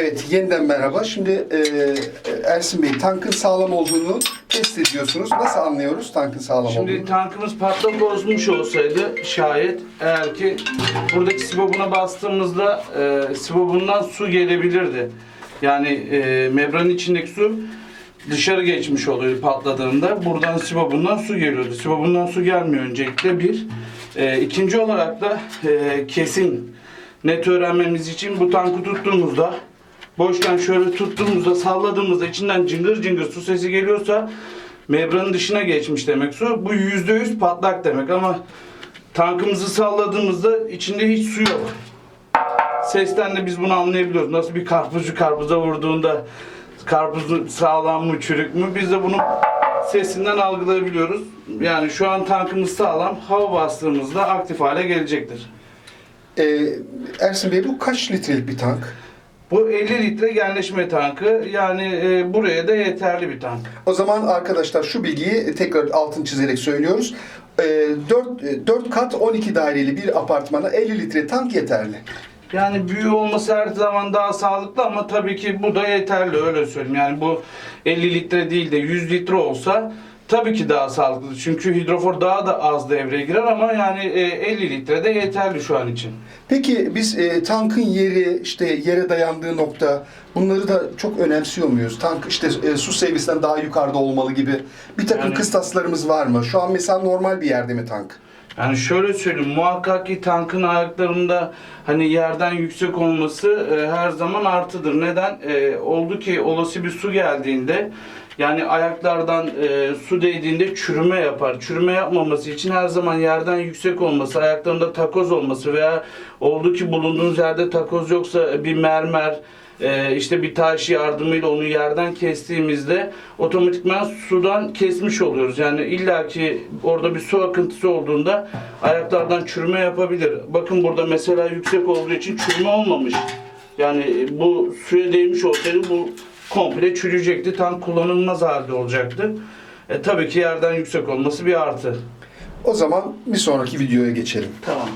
Evet, yeniden merhaba. Şimdi e, Ersin Bey, tankın sağlam olduğunu test ediyorsunuz. Nasıl anlıyoruz tankın sağlam Şimdi olduğunu? tankımız patlak bozmuş olsaydı şayet eğer ki buradaki sibobuna bastığımızda e, sibobundan su gelebilirdi. Yani e, membranın içindeki su dışarı geçmiş oluyor patladığında. Buradan sibobundan su geliyordu. Sibobundan su gelmiyor öncelikle bir. E, ikinci olarak da e, kesin net öğrenmemiz için bu tankı tuttuğumuzda boşken şöyle tuttuğumuzda salladığımızda içinden cıngır cıngır su sesi geliyorsa membranın dışına geçmiş demek su. Bu yüzde yüz patlak demek ama tankımızı salladığımızda içinde hiç su yok. Sesten de biz bunu anlayabiliyoruz. Nasıl bir karpuzcu karpuza vurduğunda karpuz sağlam mı çürük mü biz de bunu sesinden algılayabiliyoruz. Yani şu an tankımız sağlam. Hava bastığımızda aktif hale gelecektir. E, Ersin Bey, bu kaç litrelik bir tank? Bu 50 litre genleşme tankı. Yani e, buraya da yeterli bir tank. O zaman arkadaşlar şu bilgiyi tekrar altın çizerek söylüyoruz. E, 4, 4 kat 12 daireli bir apartmana 50 litre tank yeterli. Yani büyüğü olması her zaman daha sağlıklı ama tabii ki bu da yeterli öyle söyleyeyim. Yani bu 50 litre değil de 100 litre olsa tabii ki daha sağlıklı. Çünkü hidrofor daha da az devreye girer ama yani e, 50 litre de yeterli şu an için. Peki biz e, tankın yeri, işte yere dayandığı nokta bunları da çok önemsiyor muyuz? Tank işte e, su seviyesinden daha yukarıda olmalı gibi bir takım Yani- kıstaslarımız var mı? Şu an mesela normal bir yerde mi tank? Yani şöyle söyleyeyim muhakkak ki tankın ayaklarında hani yerden yüksek olması e, her zaman artıdır. Neden? E, oldu ki olası bir su geldiğinde yani ayaklardan e, su değdiğinde çürüme yapar. Çürüme yapmaması için her zaman yerden yüksek olması, ayaklarında takoz olması veya oldu ki bulunduğunuz yerde takoz yoksa bir mermer, e, işte bir taş yardımıyla onu yerden kestiğimizde otomatikman sudan kesmiş oluyoruz. Yani illaki orada bir su akıntısı olduğunda ayaklardan çürüme yapabilir. Bakın burada mesela yüksek olduğu için çürüme olmamış. Yani bu suya değmiş olsaydı bu komple çürüyecekti. Tam kullanılmaz halde olacaktı. E, tabii ki yerden yüksek olması bir artı. O zaman bir sonraki videoya geçelim. Tamam.